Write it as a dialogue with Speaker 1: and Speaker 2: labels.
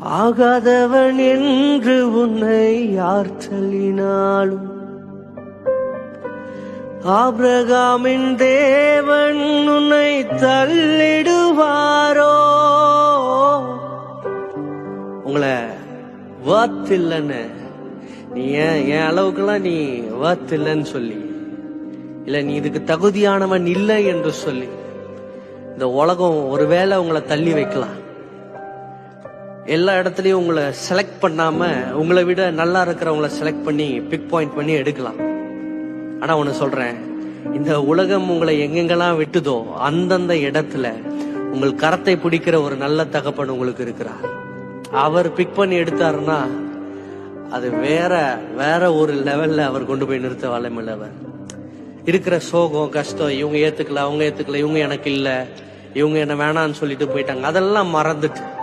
Speaker 1: ஆகாதவன் என்று உன்னை யார் தள்ளினாலும் ஆபிரகாமின் தேவன் உன்னை தள்ளிடுவாரோ? உங்களை worth இல்லைன்னு நீ ஏன் என் அளவுக்கெல்லாம் நீ worth இல்லைன்னு சொல்லி? இல்ல நீ இதுக்கு தகுதியானவன் இல்லை என்று சொல்லி. இந்த உலகம் ஒருவேளை உங்களை தள்ளி வைக்கலாம். எல்லா இடத்துலயும் உங்களை செலக்ட் பண்ணாம உங்களை விட நல்லா இருக்கிறவங்கள செலக்ட் பண்ணி பிக் பாயிண்ட் பண்ணி எடுக்கலாம். ஆனா ஒண்ணு சொல்றேன். இந்த உலகம் உங்களை எங்கெங்கெல்லாம் விட்டுதோ அந்தந்த இடத்துல உங்கள் கரத்தை பிடிக்கிற ஒரு நல்ல தகப்பன் உங்களுக்கு இருக்கிறார். அவர் பிக் பண்ணி எடுத்தாருன்னா அது வேற வேற ஒரு லெவல்ல அவர் கொண்டு போய் நிறுத்த வல்லமில்லவர் இருக்கிற சோகம் கஷ்டம் இவங்க ஏத்துக்கல அவங்க ஏத்துக்கல இவங்க எனக்கு இல்ல இவங்க என்ன வேணாம்னு சொல்லிட்டு போயிட்டாங்க. அதெல்லாம் மறந்துட்டு